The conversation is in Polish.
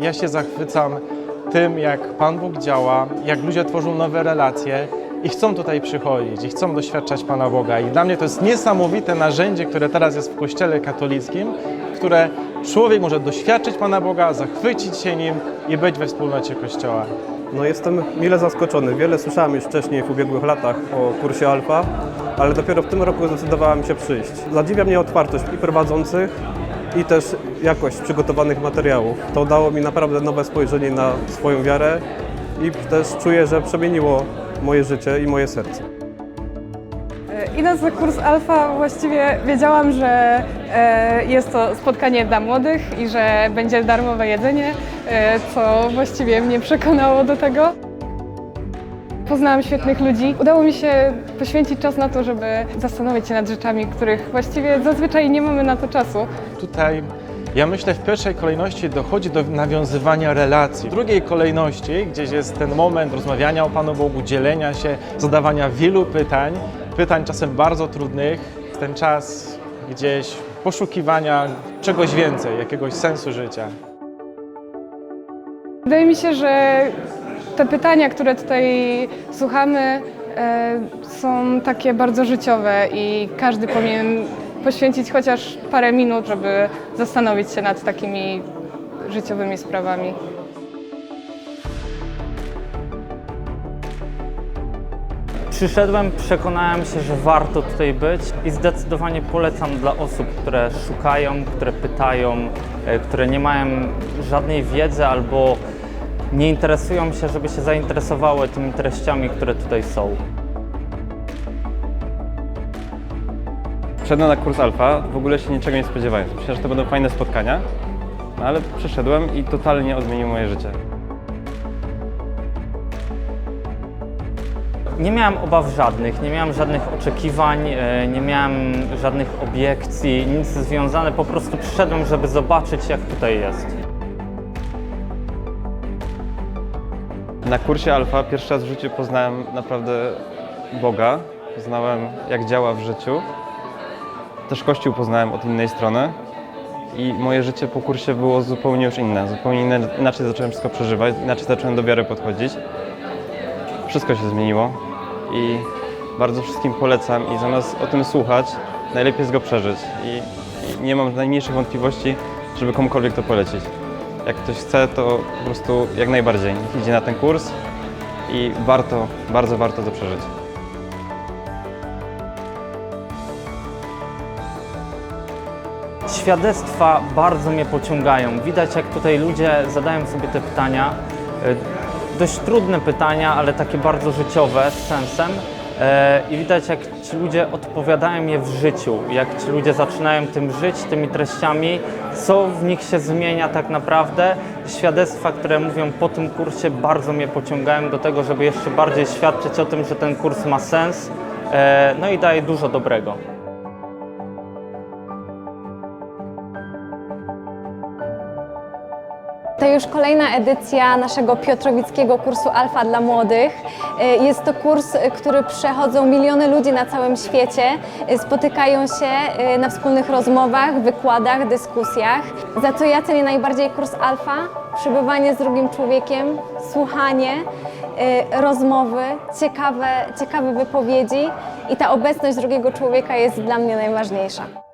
Ja się zachwycam tym, jak Pan Bóg działa, jak ludzie tworzą nowe relacje i chcą tutaj przychodzić, i chcą doświadczać Pana Boga. I dla mnie to jest niesamowite narzędzie, które teraz jest w Kościele katolickim, które człowiek może doświadczyć Pana Boga, zachwycić się Nim i być we wspólnocie Kościoła. No jestem mile zaskoczony. Wiele słyszałem już wcześniej w ubiegłych latach o kursie Alfa, ale dopiero w tym roku zdecydowałem się przyjść. Zadziwia mnie otwartość i prowadzących, i też jakość przygotowanych materiałów. To dało mi naprawdę nowe spojrzenie na swoją wiarę i też czuję, że przemieniło moje życie i moje serce. Idąc na kurs Alfa właściwie wiedziałam, że e, jest to spotkanie dla młodych i że będzie darmowe jedzenie, e, co właściwie mnie przekonało do tego. Poznałam świetnych ludzi. Udało mi się poświęcić czas na to, żeby zastanowić się nad rzeczami, których właściwie zazwyczaj nie mamy na to czasu. Tutaj ja myślę w pierwszej kolejności dochodzi do nawiązywania relacji. W drugiej kolejności gdzieś jest ten moment rozmawiania o Panu Bogu, dzielenia się, zadawania wielu pytań, pytań czasem bardzo trudnych. Ten czas gdzieś poszukiwania czegoś więcej, jakiegoś sensu życia. Wydaje mi się, że te pytania, które tutaj słuchamy, e, są takie bardzo życiowe i każdy powinien poświęcić chociaż parę minut, żeby zastanowić się nad takimi życiowymi sprawami. Przyszedłem, przekonałem się, że warto tutaj być i zdecydowanie polecam dla osób, które szukają, które pytają, e, które nie mają żadnej wiedzy albo nie interesują się, żeby się zainteresowały tymi treściami, które tutaj są. Wszedłem na kurs alfa, w ogóle się niczego nie spodziewając. Myślałem, że to będą fajne spotkania, no ale przyszedłem i totalnie odmienił moje życie. Nie miałem obaw żadnych, nie miałem żadnych oczekiwań, e, nie miałem żadnych obiekcji, nic związane, po prostu przyszedłem, żeby zobaczyć, jak tutaj jest. Na kursie alfa pierwszy raz w życiu poznałem naprawdę Boga, poznałem jak działa w życiu. Też Kościół poznałem od innej strony i moje życie po kursie było zupełnie już inne. Zupełnie inne, inaczej zacząłem wszystko przeżywać, inaczej zacząłem do wiary podchodzić. Wszystko się zmieniło i bardzo wszystkim polecam i zamiast o tym słuchać, najlepiej jest go przeżyć i, i nie mam najmniejszych wątpliwości, żeby komukolwiek to polecić. Jak ktoś chce, to po prostu jak najbardziej niech idzie na ten kurs i warto, bardzo warto to przeżyć. Świadectwa bardzo mnie pociągają. Widać, jak tutaj ludzie zadają sobie te pytania. e, Dość trudne pytania, ale takie bardzo życiowe, z sensem. E, I widać, jak ci ludzie odpowiadają je w życiu, jak ci ludzie zaczynają tym żyć, tymi treściami, co w nich się zmienia tak naprawdę. Świadectwa, które mówią po tym kursie, bardzo mnie pociągają do tego, żeby jeszcze bardziej świadczyć o tym, że ten kurs ma sens. e, No i daje dużo dobrego. To już kolejna edycja naszego Piotrowickiego kursu Alfa dla młodych. Y, Jest to kurs, y, który przechodzą miliony ludzi na całym świecie, y, spotykają się na wspólnych rozmowach, wykładach, dyskusjach. Za co ja cenię najbardziej kurs Alfa? Przebywanie z drugim człowiekiem, słuchanie, rozmowy, ciekawe, ciekawe wypowiedzi i ta obecność drugiego człowieka jest dla mnie najważniejsza.